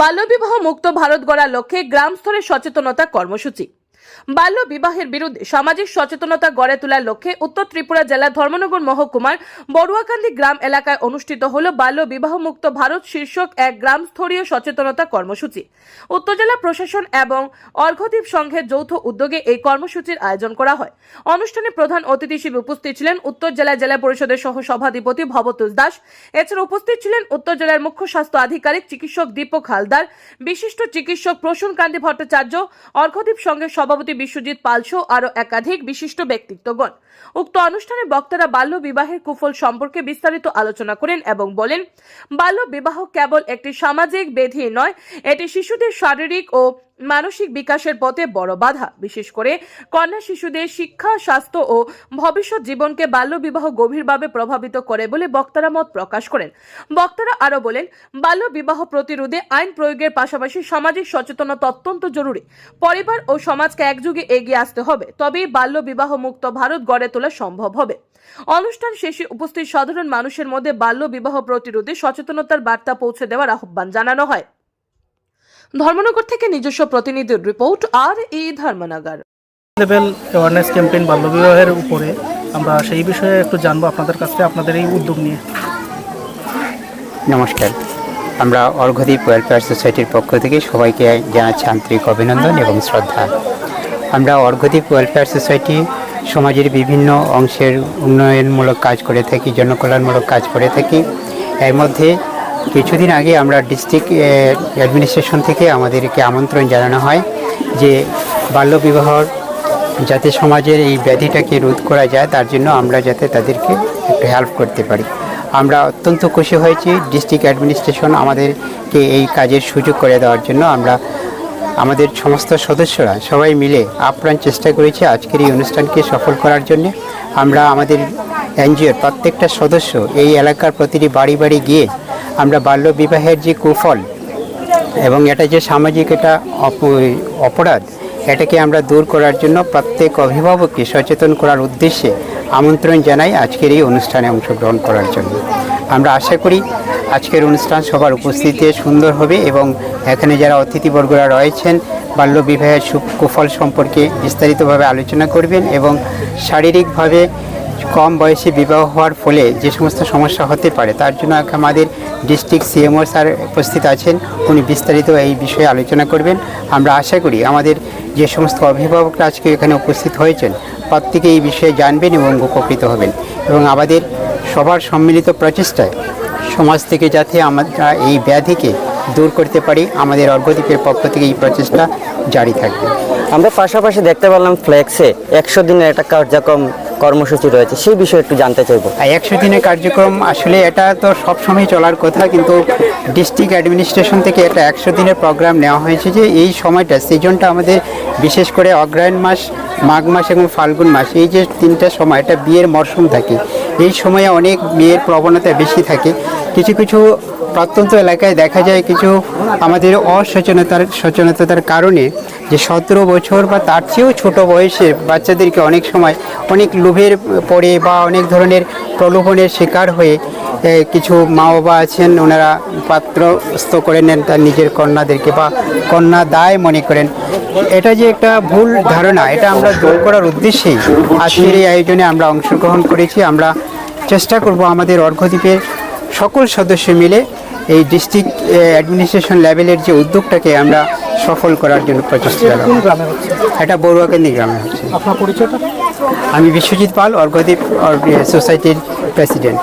বাল্যবিবাহ মুক্ত ভারত গড়ার লক্ষ্যে গ্রাম স্তরে সচেতনতা কর্মসূচি। বাল্য বিবাহের বিরুদ্ধে সামাজিক সচেতনতা গড়ে তোলার লক্ষ্যে উত্তর ত্রিপুরা জেলার ধর্মনগর মহকুমার বড়ুয়াকান্দি গ্রাম এলাকায় অনুষ্ঠিত হল বাল্য বিবাহ মুক্ত ভারত শীর্ষক এক গ্রাম স্তরীয় সচেতনতা কর্মসূচি। উত্তর জেলা প্রশাসন এবং অর্ঘদ্বীপ সংঘের যৌথ উদ্যোগে এই কর্মসূচির আয়োজন করা হয়। অনুষ্ঠানে প্রধান অতিথি হিসেবে উপস্থিত ছিলেন উত্তর জেলা জেলা পরিষদের সহ সভাধিপতি ভবতোষ দাস। এছাড়া উপস্থিত ছিলেন উত্তর জেলার মুখ্য স্বাস্থ্য আধিকারিক চিকিৎসক দীপক হালদার, বিশিষ্ট চিকিৎসক প্রসূন কান্তি ভট্টাচার্য অর্ঘদ্বীপ সংঘের সভাপতি বিশ্বজিৎ পালসহ আরও একাধিক বিশিষ্ট ব্যক্তিত্বগণ। উক্ত অনুষ্ঠানে বক্তারা বাল্য বিবাহের কুফল সম্পর্কে বিস্তারিত আলোচনা করেন এবং বলেন, বাল্য বিবাহ কেবল একটি সামাজিক বেধি নয়, এটি শিশুদের শারীরিক ও মানসিক বিকাশের পথে বড় বাধা। বিশেষ করে কন্যা শিশুদের শিক্ষা, স্বাস্থ্য ও ভবিষ্যৎ জীবনকে বাল্যবিবাহ গভীরভাবে প্রভাবিত করে বলে বক্তারা মত প্রকাশ করেন। বক্তারা আরও বলেন, বাল্যবিবাহ প্রতিরোধে আইন প্রয়োগের পাশাপাশি সামাজিক সচেতনতা অত্যন্ত জরুরি। পরিবার ও সমাজকে একযুগে এগিয়ে আসতে হবে, তবেই বাল্য বিবাহ মুক্ত ভারত গড়ে তোলা সম্ভব হবে। অনুষ্ঠান শেষে উপস্থিত সাধারণ মানুষের মধ্যে বাল্যবিবাহ প্রতিরোধে সচেতনতার বার্তা পৌঁছে দেওয়ার আহ্বান জানানো হয়। ধর্মনগর থেকে নিজস্ব প্রতিনিধির রিপোর্ট আর ই ধর্মনগর। লেভেল অ্যাওয়ারনেস ক্যাম্পেইন বাল্যবিবাহের উপরে আমরা সেই বিষয়ে একটু জানব আপনাদের কাছ থেকে আপনাদের এই উদ্যোগ নিয়ে। নমস্কার। আমরা অর্ঘদ্বীপ ওয়েলফেয়ার সোসাইটির পক্ষ থেকে সবাইকে জানাচ্ছি আন্তরিক অভিনন্দন এবং শ্রদ্ধা। আমরা অর্ঘদ্বীপ ওয়েলফেয়ার সোসাইটি সমাজের বিভিন্ন অংশের উন্নয়নমূলক কাজ করে থাকি জনকল্যাণমূলক কাজ করে থাকি। এর মধ্যে কিছুদিন আগে আমরা ডিস্ট্রিক্ট অ্যাডমিনিস্ট্রেশন থেকে আমাদেরকে আমন্ত্রণ জানানো হয় যে বাল্যবিবাহর যাতে সমাজের এই ব্যাধিটাকে রোধ করা যায়, তার জন্য আমরা যাতে তাদেরকে একটু হেল্প করতে পারি। আমরা অত্যন্ত খুশি হয়েছি ডিস্ট্রিক্ট অ্যাডমিনিস্ট্রেশন আমাদেরকে এই কাজের সুযোগ করে দেওয়ার জন্য। আমরা আমাদের সমস্ত সদস্যরা সবাই মিলে আপ্রাণ চেষ্টা করেছি আজকের এই অনুষ্ঠানকে সফল করার জন্য। আমরা আমাদের এনজিওর প্রত্যেকটা সদস্য এই এলাকার প্রতিটি বাড়ি বাড়ি গিয়ে আমরা বাল্য বিবাহের যে কুফল এবং এটা যে সামাজিক এটা অপ- অপরাধ, এটাকে আমরা দূর করার জন্য প্রত্যেক অভিভাবককে সচেতন করার উদ্দেশ্যে আমন্ত্রণ জানাই আজকের এই অনুষ্ঠানে অংশগ্রহণ করার জন্য। আমরা আশা করি আজকের অনুষ্ঠান সবার উপস্থিতিতে সুন্দর হবে এবং এখানে যারা অতিথিবর্গরা রয়েছেন, বাল্য বিবাহের সু- কুফল সম্পর্কে বিস্তারিতভাবে আলোচনা করবেন এবং শারীরিকভাবে কম বয়সে বিবাহ হওয়ার ফলে যে সমস্ত সমস্যা হতে পারে, তার জন্য আমাদের ডিস্ট্রিক্ট সিএমও স্যার উপস্থিত আছেন, উনি বিস্তারিত এই বিষয়ে আলোচনা করবেন। আমরা আশা করি আমাদের যে সমস্ত অভিভাবকরা আজকে এখানে উপস্থিত হয়েছেন প্রত্যেকে এই বিষয়ে জানবেন এবং উপকৃত হবেন। এবং আমাদের সবার সম্মিলিত প্রচেষ্টায় সমাজ থেকে যাতে আমরা এই ব্যাধিকে দূর করতে পারি, আমাদের অর্ঘদ্বীপের পক্ষ থেকে এই প্রচেষ্টা জারি থাকবে। আমরা পাশাপাশি দেখতে পেলাম ফ্লেক্সে একশো দিনের একটা কার্যক্রম কর্মসূচি রয়েছে, সেই বিষয়ে একটু জানতে চাইব। একশো দিনের কার্যক্রম, আসলে এটা তো সবসময় চলার কথা, কিন্তু ডিস্ট্রিক্ট অ্যাডমিনিস্ট্রেশন থেকে একটা একশো দিনের প্রোগ্রাম নেওয়া হয়েছে যে এই সময়টা, সিজনটা আমাদের বিশেষ করে অগ্রায়ণ মাস, মাঘ মাস এবং ফাল্গুন মাস, এই যে তিনটা সময়, এটা বিয়ের মরশুম থাকে। এই সময়ে অনেক মেয়ের প্রবণতা বেশি থাকে। কিছু কিছু প্রত্যন্ত এলাকায় দেখা যায় কিছু আমাদের অসচেতনতার, সচেতনতার কারণে যে সতেরো বছর বা তার চেয়েও ছোট বয়সে বাচ্চাদেরকে অনেক সময় অনেক লোভের পড়ে বা অনেক ধরনের প্রলোভনের শিকার হয়ে কিছু মা বাবা আছেন, ওনারা পাত্রস্থ করে নেন তার নিজের কন্যাদেরকে বা কন্যা দায় মনে করেন। এটা যে একটা ভুল ধারণা এটা আমরা দূর করার উদ্দেশ্যেই আজকের এই আয়োজনে আমরা অংশগ্রহণ করেছি। আমরা চেষ্টা করব আমাদের অর্ঘদ্বীপের সকল সদস্য মিলে এই ডিস্ট্রিক্ট অ্যাডমিনিস্ট্রেশন লেভেলের যে উদ্যোগটাকে আমরা সফল করার জন্য প্রচেষ্টা গ্রামে এটা বড়ুয়াকান্দি গ্রামে হচ্ছে। আপনার পরিচয়টা? আমি বিশ্বজিৎ পাল অর্ঘদ্বীপ সোসাইটির প্রেসিডেন্ট।